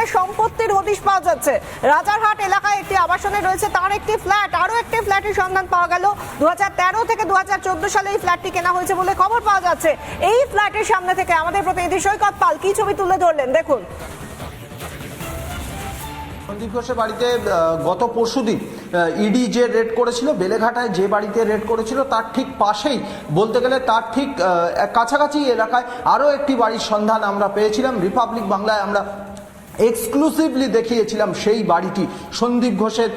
একটা সম্পত্তির হদিশ পাওয়া যাচ্ছে। রাজারহাট এলাকায় একটি আবাসনে রয়েছে তার একটি ফ্ল্যাট। আরও একটি ফ্ল্যাটের সন্ধান পাওয়া গেল। দুহাজার তেরো থেকে দুহাজার চোদ্দ সালে এই ফ্ল্যাটটি কেনা হয়েছে বলে খবর পাওয়া যাচ্ছে। এই ফ্ল্যাটের সামনে থেকে আমাদের প্রতিনিধি সৈকত পাল কি ছবি তুলে ধরলেন? দেখুন। সন্দীপ ঘোষের বাড়িতে গত পরশুদিন ইডি যে রেড করেছিল, বেলেঘাটায় যে বাড়িতে রেড করেছিল, তার ঠিক পাশেই, বলতে গেলে তার ঠিক কাছাকাছি এলাকায় আরও একটি বাড়ির সন্ধান আমরা পেয়েছিলাম। রিপাবলিক বাংলায় আমরা এক্সক্লুসিভলি দেখিয়েছিলাম সেই বাড়িটি, সন্দীপ ঘোষের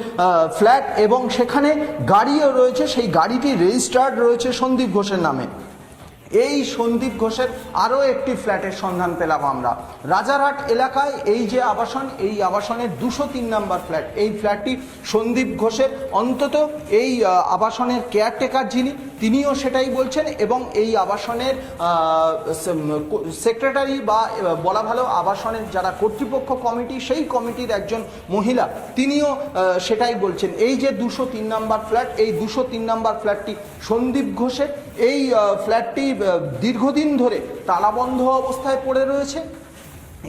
ফ্ল্যাট এবং সেখানে গাড়িও রয়েছে, সেই গাড়িটি রেজিস্টার্ড রয়েছে সন্দীপ ঘোষের নামে। এই সন্দীপ ঘোষের আরও একটি ফ্ল্যাটের সন্ধান পেলাম আমরা। রাজারহাট এলাকায় এই যে আবাসন, এই আবাসনের দুশো তিন নম্বর ফ্ল্যাট। এই ফ্ল্যাটটি সন্দীপ ঘোষের অন্তত এই আবাসনের কেয়ারটেকার যিনি, তিনিও সেটাই বলছেন এবং এই আবাসনের সেক্রেটারি বা বলা ভালো আবাসনের যারা কর্তৃপক্ষ কমিটি, সেই কমিটির একজন মহিলা, তিনিও সেটাই বলছেন। এই যে দুশো তিন নম্বর ফ্ল্যাট, এই দুশো তিন নম্বর ফ্ল্যাটটি সন্দীপ ঘোষের এই ফ্ল্যাটটি দীর্ঘদিন ধরে তালাবন্ধ অবস্থায় পড়ে রয়েছে।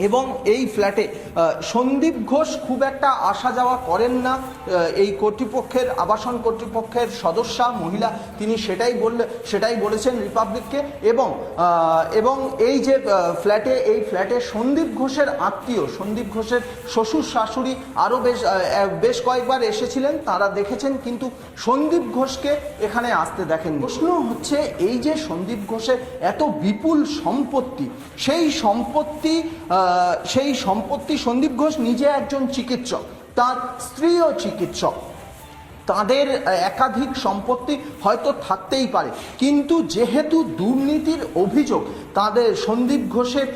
এবং এই ফ্ল্যাটে সন্দীপ ঘোষ খুব একটা আসা যাওয়া করেন না। এই কর্তৃপক্ষের, আবাসন কর্তৃপক্ষের সদস্যা, মহিলা, তিনি সেটাই বললে, সেটাই বলেছেন রিপাবলিককে। এবং এবং এই যে ফ্ল্যাটে এই ফ্ল্যাটে সন্দীপ ঘোষের আত্মীয়, সন্দীপ ঘোষের শ্বশুর, শাশুড়ি আরও বেশ বেশ কয়েকবার এসেছিলেন, তারা দেখেছেন, কিন্তু সন্দীপ ঘোষকে এখানে আসতে দেখেন প্রশ্ন হচ্ছে, এই যে সন্দীপ ঘোষের এত বিপুল সম্পত্তি, সেই সম্পত্তি সেই সম্পত্তি সন্দীপ ঘোষ নিজে একজন চিকিৎসক তার স্ত্রীও চিকিৎসক। তাদের একাধিক সম্পত্তি হয়তো থাকতেই পারে। কিন্তু যেহেতু দুর্নীতির অভিযোগ, তাদের সন্দীপ ঘোষের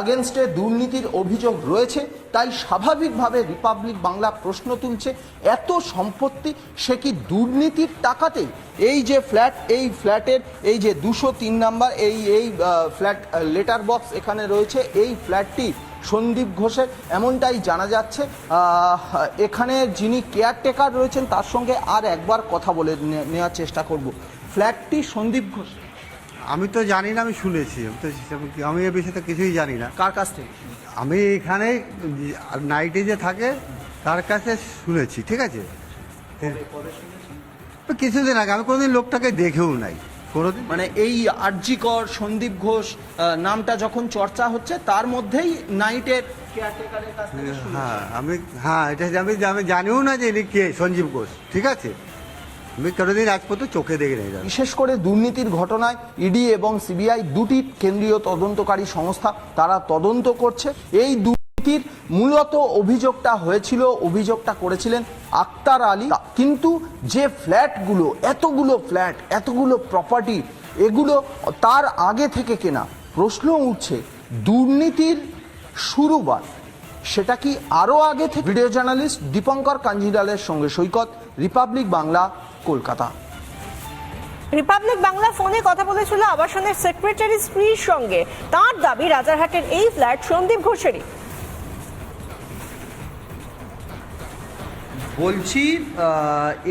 আগেনস্টে দুর্নীতির অভিযোগ রয়েছে, তাই স্বাভাবিকভাবে রিপাবলিক বাংলা প্রশ্ন তুলছে, এত সম্পত্তি সে কি দুর্নীতির টাকাতেই? এই যে ফ্ল্যাট এই ফ্ল্যাটের এই যে দুশো তিন নাম্বার, এই এই ফ্ল্যাট লেটার বক্স এখানে রয়েছে, এই ফ্ল্যাটটি সন্দীপ ঘোষের। এমনটাই জানা যাচ্ছে। এখানে যিনি কেয়ারটেকার রয়েছেন তার সঙ্গে আর একবার কথা বলে নেওয়ার চেষ্টা করব। ফ্ল্যাটটি সন্দীপ ঘোষ। আমি তো জানি না আমি শুনেছি। আমি তো আমি এ বিষয়ে তো কিছুই জানি না। কার কাছ থেকে? আমি এখানে নাইটে যে থাকে তার কাছে শুনেছি ঠিক আছে? কিছুদিন আগে আমি কোনোদিন লোকটাকে দেখেও নাই। মানে এই আরজিকর সন্দীপ ঘোষ নামটা যখন চর্চা হচ্ছে তার মধ্যেই নাইটের। হ্যাঁ আমি হ্যাঁ এটা আমি আমি জানিও না যে ইনি কে সঞ্জীব ঘোষ ঠিক আছে? আমি কোনোদিন আজ চোখে দেখে নেই বিশেষ করে দুর্নীতির ঘটনায় ইডি এবং সিবিআই দুটি কেন্দ্রীয় তদন্তকারী সংস্থা তারা তদন্ত করছে। এই দুর্নীতির মূলত অভিযোগটা হয়েছিল, অভিযোগটা করেছিলেন আক্তার আলী। কিন্তু যে ফ্ল্যাটগুলো, এতগুলো ফ্ল্যাট, এতগুলো প্রপার্টি, এগুলো তার আগে থেকে কেনা, প্রশ্ন উঠছে, দুর্নীতির শুরুবার সেটা কি আরও আগে থেকে? ভিডিও জার্নালিস্ট দীপঙ্কর কাঞ্জিলালের সঙ্গে সৈকত, রিপাবলিক বাংলা, কলকাতা। রিপাবলিক বাংলা ফোনে কথা বলেছিল আবাসনের সেক্রেটারি স্ত্রীর সঙ্গে। তার দাবি, রাজারহাটের এই ফ্ল্যাট সন্দীপ ঘোষেরই। বলছি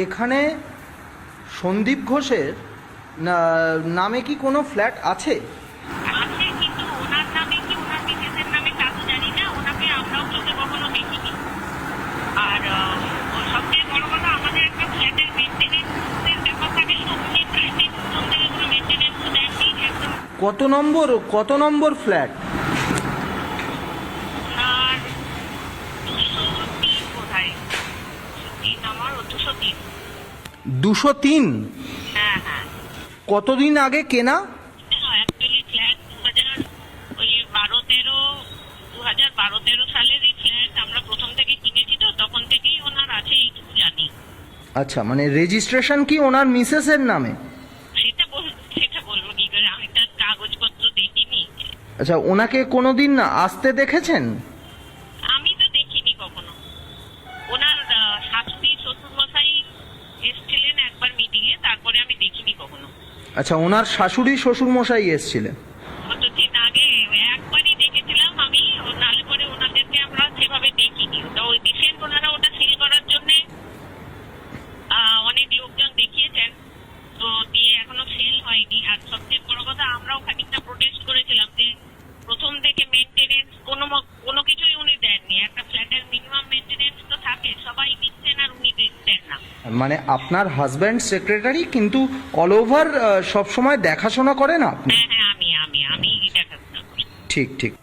এখানে সন্দীপ ঘোষের নামে কি কোনো ফ্ল্যাট আছে? কত নম্বর কত নম্বর কি ওনার মিসেসের নামে তা তো জানি না ওনাকে আমরাও চোখে কখনো দেখিনি আর আহ, ও সবচেয়ে বড় কথা আমাদের একটা ফ্ল্যাটের মেনটেনেন্সের ব্যাপার থাকে উনি প্রাইভেট প্রথম থেকে কোনো মেনটেনেন্স দেননি একদম কত নম্বর কত নম্বর ফ্ল্যাট ওনার দুশো তিন বোধ হয় তিন আমার ও দুশো তিন দুশো তিন। হ্যাঁ হ্যাঁ। কতদিন আগে কেনা? ওই বারো তেরো সালেরই ফ্ল্যাট আমরা প্রথম থেকে কিনেছি তো তখন থেকেই ওনার আছে এইটুকু জানি। আচ্ছা মানে রেজিস্ট্রেশন কি ওনার মিসেসের নামে? সেটা বল সেটা বলব কি করে? আমি তার কাগজপত্র দেখিনি। আচ্ছা ওনাকে কোনোদিন আসতে দেখেছেন আমি তো দেখিনি কখনো ওনার আহ, শাশুড়ি শ্বশুর মশাই এসছিলেন একবার মিটিং এ তারপরে আমি দেখিনি কখনো আচ্ছা ওনার শাশুড়ি শ্বশুর মশাই এসছিলেন অনেক লোকজন দেখিয়েছেন। তো দিয়ে এখনও সেল হয়নি। আর সবচেয়ে বড় কথা, আমরাও খানিকটা প্রোটেস্ট করেছিলাম যে প্রথম থেকে মেনটেনেন্স কোনো কোনো কিছুই উনি দেননি। থাকে, সবাই দিচ্ছেন আর উনি দিচ্ছেন না মানে আপনার হাজব্যান্ড সেক্রেটারি কিন্তু অল ওভার সব সময় দেখাশোনা করেন আপনি? হ্যাঁ হ্যাঁ আমি আমি আমি দেখাশোনা করি। ঠিক ঠিক।